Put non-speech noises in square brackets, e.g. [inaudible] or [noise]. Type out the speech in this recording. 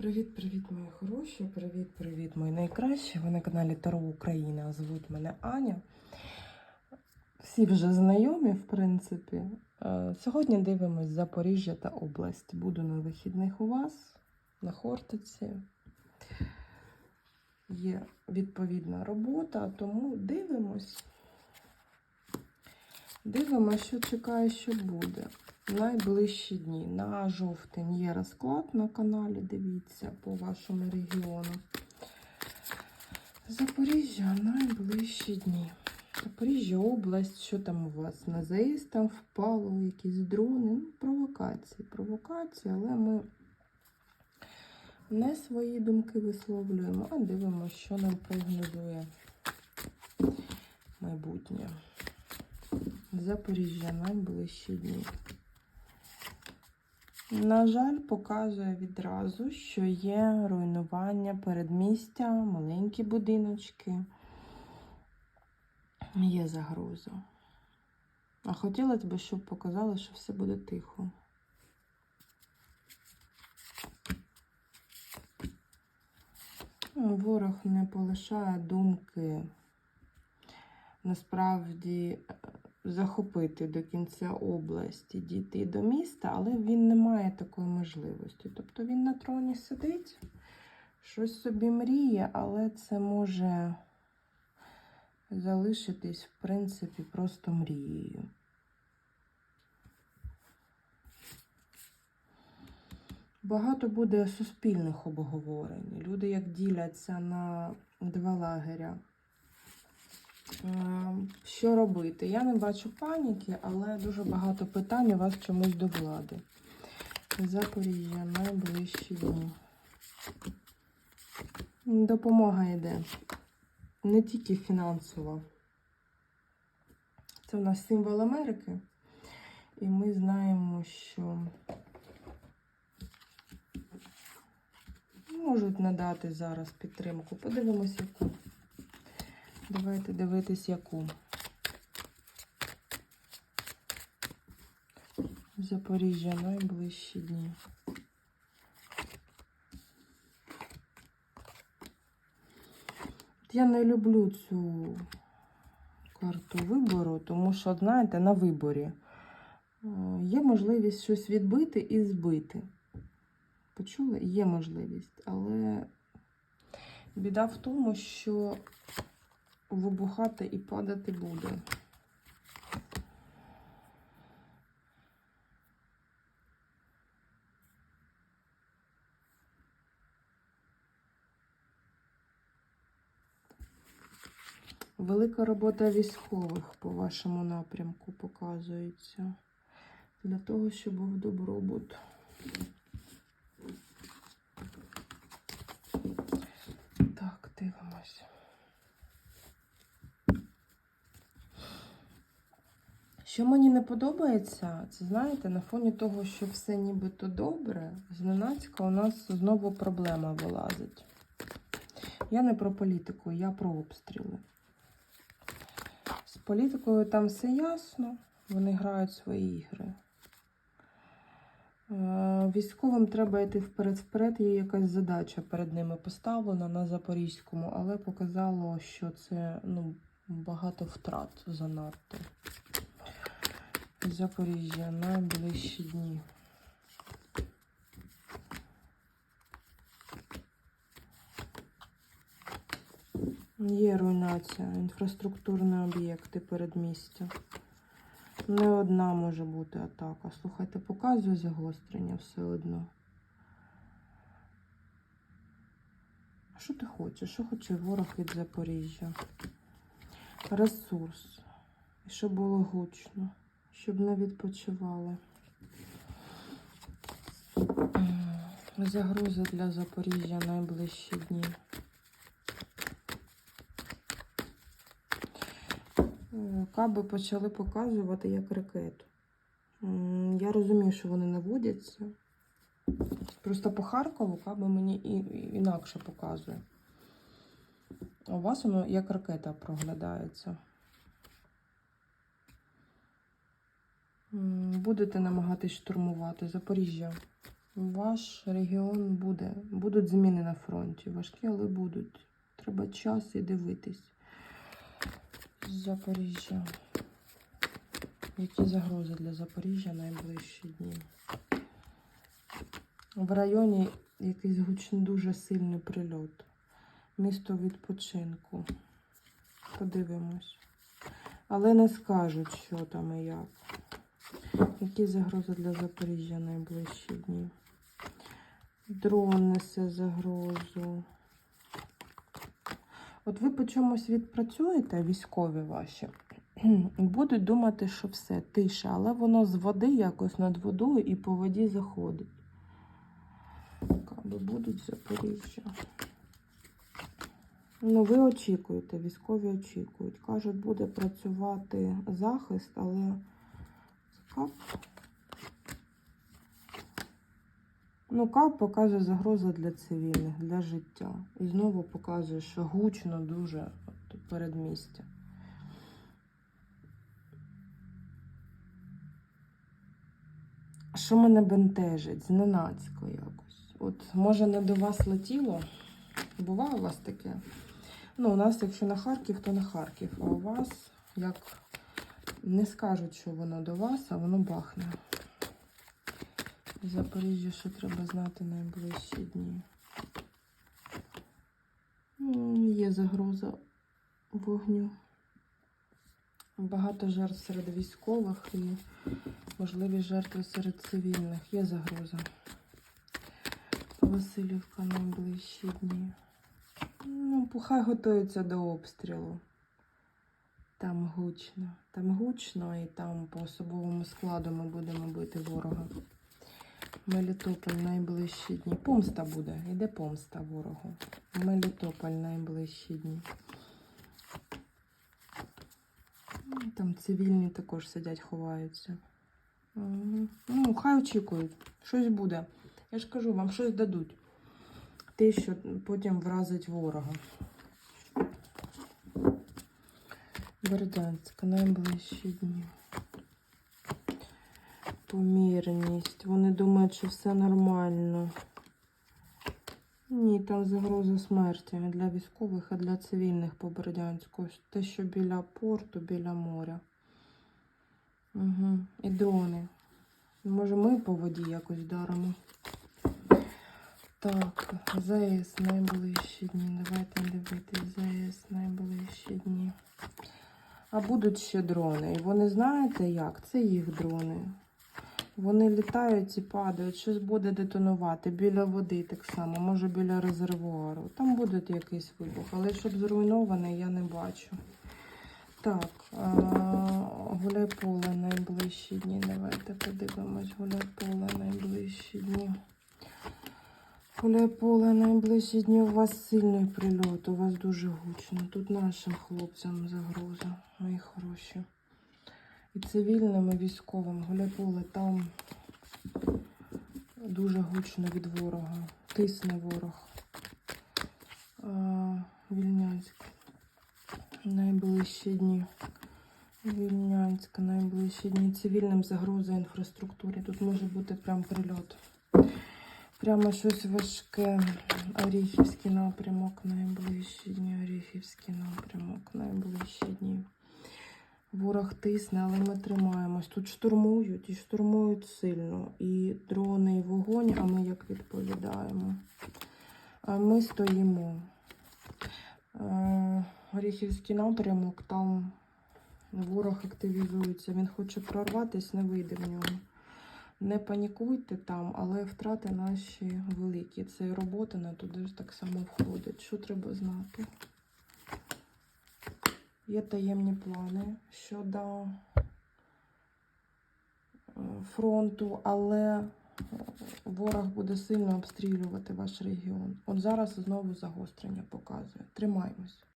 Привіт-привіт, мої хороші! Привіт-привіт, мої найкращі. Ви на каналі Таро Україна. Звуть мене Аня. Всі вже знайомі, в принципі. Е, Сьогодні дивимось Запоріжжя та область. Буду на вихідних у вас, на Хортиці. Є відповідна робота, тому дивимось. Дивимося, що чекає, що буде. Найближчі дні. На жовтень є розклад на каналі, дивіться, по вашому регіону. Запоріжжя найближчі дні. Запоріжжя область, що там у вас? На ЗАІС там впало, якісь дрони. Ну, провокації, провокації, але ми не свої думки висловлюємо, а дивимося, що нам прогнозує майбутнє. Запоріжжя найближчі дні. На жаль, показує відразу, що є руйнування передмістя, маленькі будиночки. Є загроза. А хотілося б, щоб показали, що все буде тихо. Ворог не полишає думки насправді е, захопити до кінця області, дійти до міста, але він не має такої можливості. Тобто він на троні сидить, щось собі мріє, але це може залишитись, в принципі, просто мрією. Багато буде суспільних обговорень. Люди як діляться на два лагеря. Е, Що робити? Я не бачу паніки, але дуже багато питань у вас чомусь до влади. Запоріжжя найближчі дні. Допомога йде. Не тільки фінансова. Це у нас символ Америки. І ми знаємо, що можуть надати зараз підтримку. Подивимося, яку. Давайте дивитись, яку. Запоріжжя найближчі дні. Я не люблю цю карту вибору, тому що, знаєте, на виборі е, є можливість щось відбити і збити. Почули? Є можливість, але біда в тому, що вибухати і падати буде. Велика робота військових по вашому напрямку показується. Для того, щоб був добробут. Так, дивимося. Що мені не подобається, це знаєте, на фоні того, що все нібито добре, зненацька у нас знову проблема вилазить. Я не про політику, я про обстріли. З політикою там все ясно, вони грають свої ігри. Е, Військовим треба йти вперед-вперед, є якась задача перед ними поставлена на Запорізькому, але показало, що це ну, багато втрат занадто. Запоріжжя найближчі дні. Є руйнація, інфраструктурні об'єкти передмістя. Не одна може бути атака. Слухайте, показує загострення все одно. Що ти хочеш? Що хоче ворог від Запоріжжя? Ресурс. І щоб було гучно, щоб не відпочивали. Загрози для Запоріжжя найближчі дні. Е, Каби почали показувати як ракету. Я розумію, що вони наводяться. Просто по Харкову каби мені інакше показує. У вас воно як ракета проглядається. Будете намагатись штурмувати Запоріжжя. Ваш регіон буде. Будуть зміни на фронті. Важкі, але будуть. Треба час і дивитись. Запоріжжя. Які загрози для Запоріжжя найближчі дні? В районі якийсь гучний, дуже сильний прильот. Місто відпочинку. Подивимось. Але не скажуть, що там і як. Які загрози для Запоріжжя найближчі дні? Дрон несе загрозу. От ви по чомусь відпрацюєте, військові ваші, і [clears throat] будуть думати, що все, тиша, але воно з води якось над водою і по воді заходить. Каби будуть Запоріжжя. Ну, ви очікуєте, військові очікують. Кажуть, буде працювати захист, але Ну, кап показує загроза для цивільних, для життя. І знову показує, що гучно дуже передмістя. Що мене бентежить? Зненацько якось. От, може, не до вас летіло? Буває у вас таке? Ну, у нас, якщо на Харків, то на Харків. А у вас як не скажуть, що воно до вас, а воно бахне. Запоріжжя, що треба знати найближчі дні. Є загроза вогню. Багато жертв серед військових і можливі жертви серед цивільних. Є загроза. Васильівка найближчі дні. Ну, хай готується до обстрілу. Там гучно. Там гучно і там по особовому складу ми будемо бити ворога. Мелітополь найближчі дні. Помста буде. Іде помста ворогу. Мелітополь найближчі дні. Ну, Там цивільні також сидять, ховаються. Ну, хай очікують. Щось буде. Я ж кажу, вам щось дадуть. Те, що потім вразить ворога. Бердянськ, найближчі дні. Помірність. Вони думають, що все нормально. Ні, там загроза смерті для військових, а для цивільних по Бердянську. Те, що біля порту, біля моря. Угу. І дрони. Може, ми по воді якось вдаримо. Так, ЗАЕС найближчі дні. Давайте дивитись. ЗАЕС найближчі дні. А будуть ще дрони. І вони знаєте як? Це їх дрони. Вони літають і падають, щось буде детонувати біля води так само, може біля резервуару. Там буде якийсь вибух, але щоб зруйнований, я не бачу. Так, гуляй-поле найближчі дні. Давайте подивимось. Гуляй-поле найближчі дні. Гуляй-поле найближчі дні. У вас сильний прильот, у вас дуже гучно. Тут нашим хлопцям загроза, мої хороші. І цивільним, і військовим. Гуляй-поле там дуже гучно від ворога. Тисне ворог. Вільнянськ. Найближчі дні. Вільнянськ, найближчі дні. Цивільним загроза інфраструктурі. Тут може бути прям прильот. Прямо щось важке. Оріхівський напрямок, найближчі дні. Оріхівський напрямок, найближчі дні. Ворог тисне, але ми тримаємось. Тут штурмують і штурмують сильно. І дрони, і вогонь, а ми як відповідаємо. А ми стоїмо. Е, Оріхівський напрямок, там ворог активізується. Він хоче прорватися, не вийде в нього. Не панікуйте там, але втрати наші великі. Це і робота на туди ж так само входить. Що треба знати? Є таємні плани щодо е, фронту, але е, ворог буде сильно обстрілювати ваш регіон. От зараз знову загострення показує. Тримаємось.